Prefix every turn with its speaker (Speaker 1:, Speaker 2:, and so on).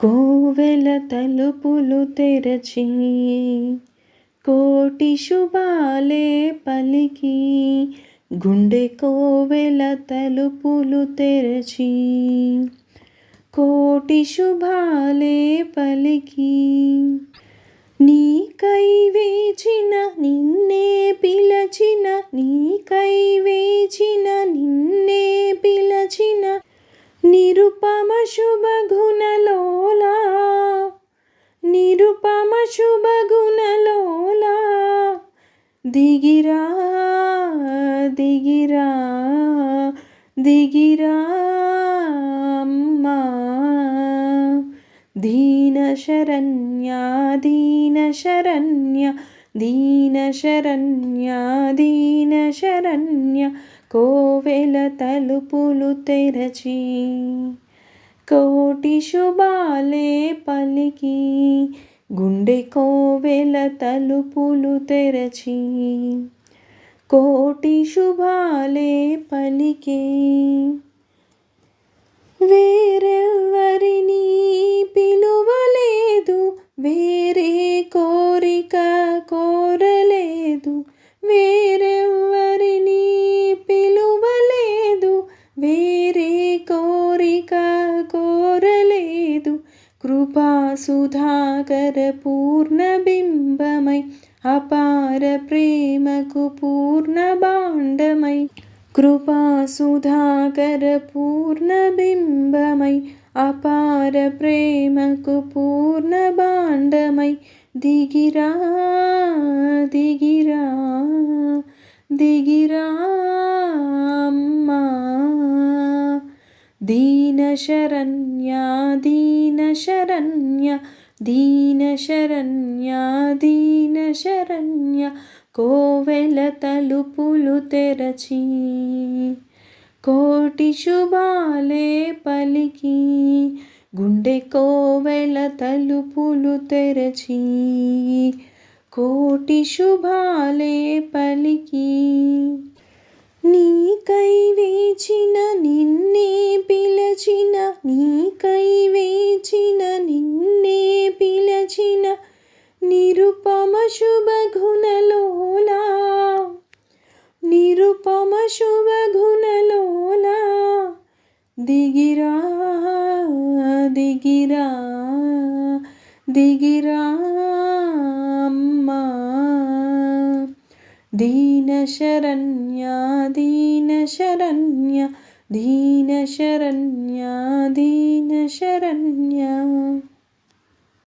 Speaker 1: కోవెల తలుపులు తెరచి కోటి శుభాలే పలికి గుండె కోవెల తలుపులు తెరచి కోటి శుభాలే పలికి నీకై వేచిన నిన్నే పిలచిన నీకై వేచిన నిన్నే పిలచిన నిరుపా శుభగుణలోలా నిరుపమ శుభగుణలోలా. దిగిరా దిగిరా దిగిరా అమ్మా. దీన శరణ్య దీన శరణ్య దీన శరణ్య దీన శరణ్య కోవెల తలుపులు తెరచి కోటి శుభాలే పలికి గుండె కోవెల తలుపులు తెరచి. కోటి శుభాలే పలికే వేరెవ్వరినీ పిలువలేదు వేరే కోరిక కోరలేదు వేరే కృపా సుధాకర అపార ప్రేమకు పూర్ణ బాండమై కృపా సుధాకర అపార ప్రేమకు పూర్ణ బాండమై దిగిరా దిగిరా దిగిరా అమ్మా. దీన శరణ్ దీన శరణ్య దీన శరణ్య దీన శరణ్య కోవెల తలుపులు తెరచి కోటి శుభాలే పలికి గుండె కోవెల తలుపులు తెరచి కోటి శుభాలే పలికి నీకై వేచిన నిన్నే పిలచిన నీ నిరుపమ శుభగుణలోలా నిరుపమ శుభగుణలోలా దిగిరా దిగిరా దిగిరా అమ్మా. దీన శరణ్య దీన శరణ్య దీన శరణ్య దీన శరణ్య.